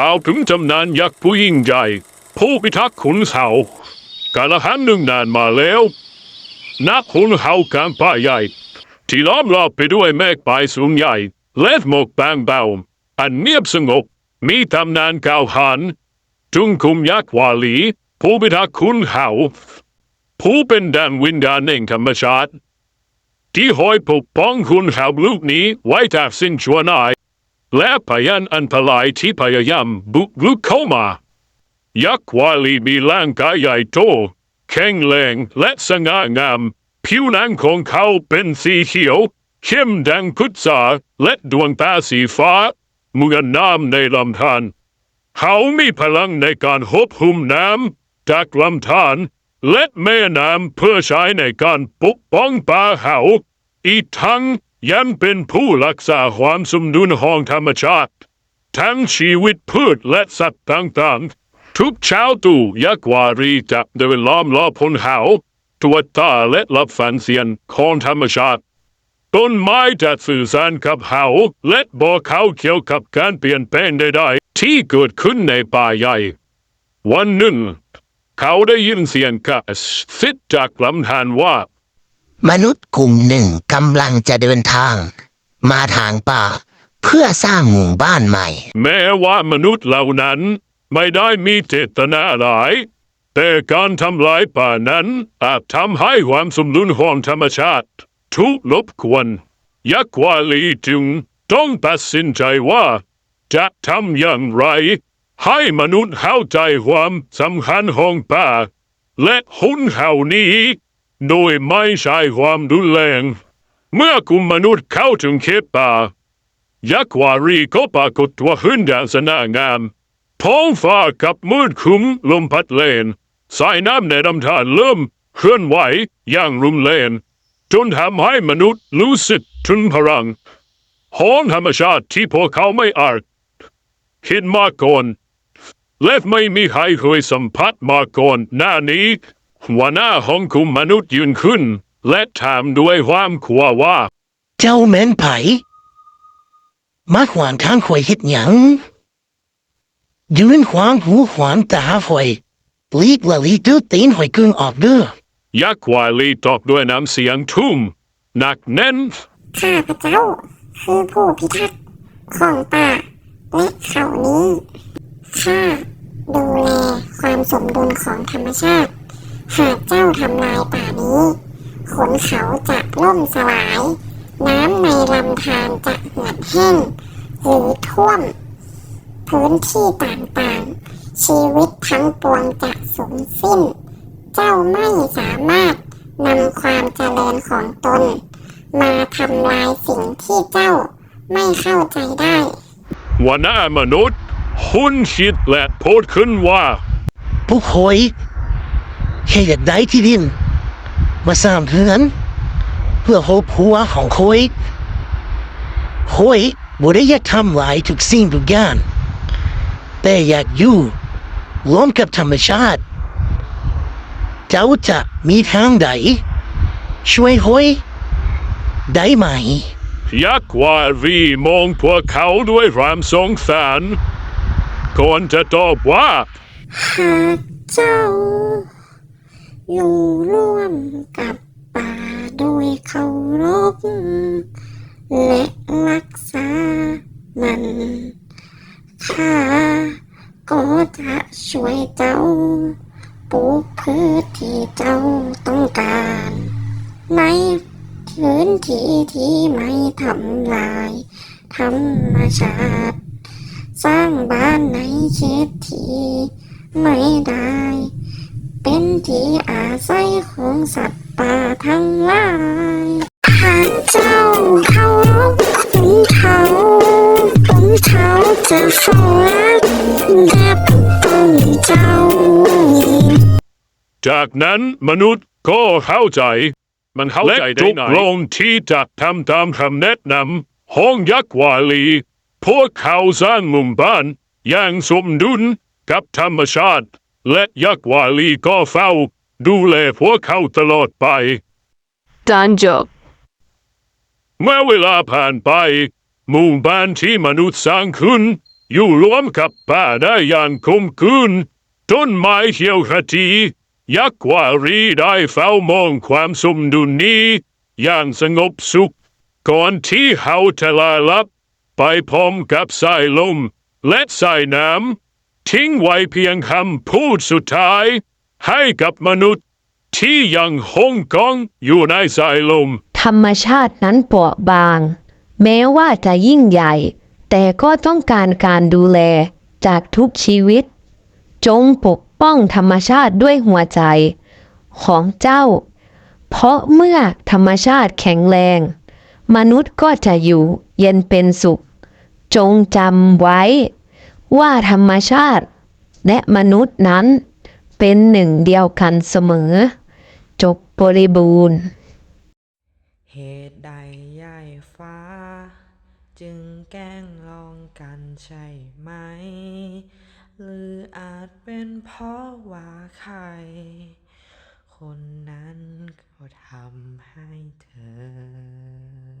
กล่าวถึงตำนานยักษ์ผู้ยิ่งใหญ่ ผู้พิทักษ์ขุนเขากาลหันหนึ่งนานมาแล้ว นักขุนเขากลางป่าใหญ่ ที่ล้อมรอบไปด้วยเมฆปลายสูงใหญ่ และหมอกบางเบาอันเงียบสงบมีตำนานกล่าวขานจุงคุมยักษ์วาลี ผู้พิทักษ์ขุนเขาผู้เป็นดังวิญญาณแห่งธรรมชาติที่คอยปกป้องคุณเขาลูกนี้ไว้จากสิ้นชั่วนาย และพยานอันตรายที่พยายามบุกรุกเข้ามา ยักษ์วาลีมีร่างกายใหญ่โตแข็งแรงและสง่างาม ผิวหนังของเขาเป็นสีเขียวเข้มดังพุทราและดวงตาสีฟ้าเหมือนน้ำในลำธารเขามีพลังในการหบหุมน้ำจากลำธารและแม่น้ำเพื่อใช้ในการปกป้องป่าเขาอีกทั้ง ยังเป็นผู้รักษาความสมดุลของธรรมชาติ ทั้งชีวิตพืชและสัตว์ต่างๆ ทุกเช้าตู่ยักวารีจะเดินล้อมรอบพลเขาตรวจตาและรับฟังเสียงของธรรมชาติ ต้นไม้จะสื่อสารกับเขาและบอกเขาเกี่ยวกับการเปลี่ยนแปลงใดๆที่เกิดขึ้นในป่าใหญ่ วันหนึ่ง เขาได้ยินเสียงกระซิบจากลำธารว่า มนุษย์กลุ่มหนึ่งกำลังจะเดินทาง มาทางป่า เพื่อสร้างหมู่บ้านใหม่ แม้ว่ามนุษย์เหล่านั้นไม่ได้มีเจตนาร้าย แต่การทำลายป่านั้นอาจทำให้ความสมดุลของธรรมชาติถูกรบกวนยักษ์วาลีจึงต้องตัดสินใจว่า จะทำอย่างไร ให้มนุษย์เข้าใจความสำคัญของป่า และหุ่นเขานี้ โดยไม่ใช้ความรุนแรง เมื่อกลุ่มมนุษย์เข้าถึงเขตป่ายักษ์วารีก็ปรากฏตัวขึ้นอย่างสง่างาม ท้องฟ้ากับมืดครึ้มลมพัดเลน สายน้ำในลำธารเริ่มเคลื่อนไหวอย่างรุนแรงจนทำให้มนุษย์รู้สึกถึงพลังของธรรมชาติที่พวกเขาไม่อาจเห็นมาก่อนและไม่มีใครเคยสัมผัสมาก่อนหน้านี้ หัวหน้าของกลุ่มมนุษย์ยืนขึ้น และถามด้วยความขวาว่า เจ้าแม่นไผมาขวางทางข่อยเฮ็ดหยังยืนขวางหูขวางตาข่อยลีกละลีดื้อตีนข่อยกึ่งออกเด้อยักษ์วาลีตอบด้วยน้ำเสียงทุ่มหนักแน่น ข้าพเจ้าคือผู้พิทักษ์ของป่าและเขานี้ ข้าดูแลความสมดุลของธรรมชาติ หากเจ้าทำลายป่านี้ขนเขาจะล่มสลาย น้ำในลำธารจะเหือดแห้งหรือท่วม พื้นที่ต่างๆ ชีวิตทั้งปวงจะสูญสิ้น เจ้าไม่สามารถนำความเจริญของตน มาทำลายสิ่งที่เจ้าไม่เข้าใจได้ว่าหน้ามนุษย์หุ่นคิดและพูดขึ้นว่าพวกข่อย แค่อยากได้ที่ดิน มาสร้างเรือน เพื่อครอบครัวของข่อยข่อยบ่ได้อยากทำลายทุกสิ่งทุกอย่างแต่อยากอยู่ร่วมกับธรรมชาติ เจ้าจะมีทางใด ช่วยข่อยได้ไหม ยักษ์วารีมองพวกเขาด้วยความสงสารก่อนจะตอบว่าหากเจ้า อยู่ร่วมกับป่าโดยเคารพ และรักษามันข้าก็จะช่วยเจ้าปลูกพืชที่เจ้าต้องการ ในพื้นที่ที่ไม่ทำลายธรรมชาติ สร้างบ้านในเขตที่ไม่ได้ เป็นที่อาศัยของสัตว์ป่าทั้งหลายหากเจ้าเคาขุนเขาขุนเขาจะฟ้องและปกป้องเจ้า จากนั้นมนุษย์ก็เข้าใจ มันเข้าใจได้ไงและตกลงที่จะทำตามคำแนะนำของยักษ์วาลี พวกเขาสร้างมู่บ้านอย่างสมดุลกับธรรมชาติ และยักษ์วาลีก็เฝ้า ดูแลพวกเขาตลอดไปตอนจบ เมื่อเวลาผ่านไปหมู่บ้านที่มนุษย์สร้างขึ้น อยู่รวมกับป่าได้อย่างคมคืนต้นไม้เขียวขจียักษ์วารีได้เฝ้ามองความสมดุลนี้ อย่างสงบสุข ก่อนที่เขาจะลาลับ ไปพร้อมกับสายลมและสายน้ำ ทิ้งไว้เพียงคำพูดสุดท้าย ให้กับมนุษย์ที่ยังหงกองอยู่ในสายลม ธรรมชาตินั้นเปราะบาง แม้ว่าจะยิ่งใหญ่ แต่ก็ต้องการการดูแลจากทุกชีวิต จงปกป้องธรรมชาติด้วยหัวใจ ของเจ้า เพราะเมื่อธรรมชาติแข็งแรง มนุษย์ก็จะอยู่เย็นเป็นสุข จงจำไว้ ว่าธรรมชาติ และมนุษย์นั้นเป็นหนึ่งเดียวกันเสมอ จบบริบูรณ์ เหตุใดใหญ่ฟ้า จึงแกล้งลองกันใช่ไหม หรืออาจเป็นเพราะว่าใคร คนนั้นเขาทำให้เธอ